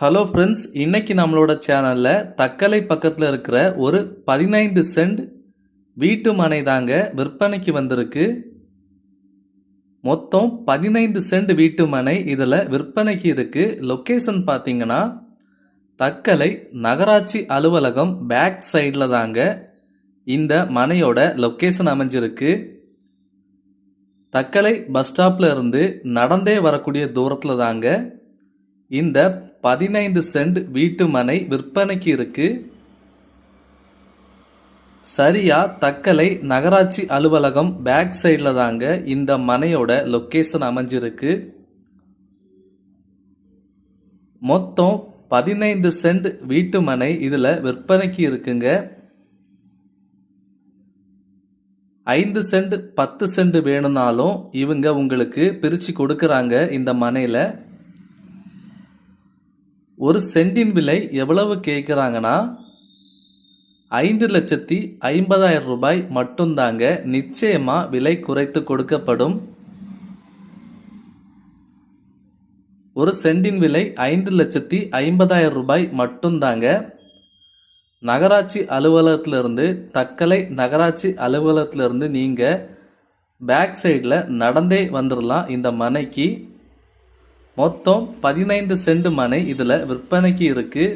Hello friends இன்னைக்கு நம்மளோட சேனலில் தக்கலை பக்கத்தில் இருக்கிற ஒரு பதினைந்து சென்ட் வீட்டு மனை தாங்க விற்பனைக்கு வந்திருக்கு. மொத்தம் பதினைந்து சென்ட் வீட்டு மனை இதில் விற்பனைக்கு இருக்கு. லொக்கேஷன் பார்த்தீங்கன்னா தக்கலை நகராட்சி அலுவலகம் பேக் சைடில் தாங்க இந்த மனையோட லொக்கேஷன் அமைஞ்சிருக்கு. தக்கலை பஸ் ஸ்டாப்பில் இருந்து நடந்தே வரக்கூடிய தூரத்தில் தாங்க இந்த பதினைந்து சென்ட் வீட்டு மனை விற்பனைக்கு இருக்கு. சரியா தக்கலை நகராட்சி அலுவலகம் பேக் சைடில் தாங்க இந்த மனையோட லொக்கேஷன் அமைஞ்சிருக்கு. மொத்தம் பதினைந்து சென்ட் வீட்டு மனை இதில் விற்பனைக்கு இருக்குங்க. ஐந்து சென்ட் பத்து சென்ட் வேணும்னாலும் இவங்க உங்களுக்கு பிரித்து கொடுக்குறாங்க இந்த மனையில். ஒரு சென்டின் விலை எவ்வளவு கேட்குறாங்கன்னா? ஐந்து லட்சத்தி ஐம்பதாயிரம் ரூபாய் மட்டும்தாங்க நிச்சயமாக விலை குறைத்து கொடுக்கப்படும். ஒரு சென்டின் விலை ஐந்து லட்சத்தி ஐம்பதாயிரம் ரூபாய் மட்டும்தாங்க. நகராட்சி அலுவலகத்திலிருந்து தக்கலை நகராட்சி அலுவலகத்திலிருந்து நீங்கள் பேக் சைடில் நடந்தே வந்துடலாம் இந்த மனைக்கு. மொத்தம் பதினைந்து சென்ட் மனை இதில் விற்பனைக்கு இருக்கு.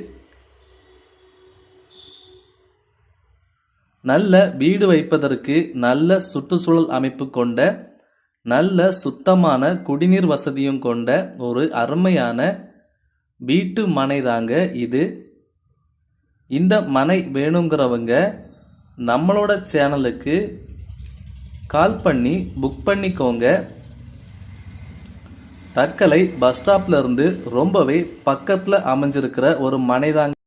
நல்ல வீடு வைப்பதற்கு நல்ல சுற்றுச்சூழல் அமைப்பு கொண்ட நல்ல சுத்தமான குடிநீர் வசதியும் கொண்ட ஒரு அருமையான வீட்டு மனை தாங்க இது. இந்த மனை வேணுங்கிறவங்க நம்மளோட சேனலுக்கு கால் பண்ணி புக் பண்ணிக்கோங்க. தற்கலை பஸ் ஸ்டாப்ல இருந்து ரொம்பவே பக்கத்தில் அமைஞ்சிருக்கிற ஒரு மனைதாங்க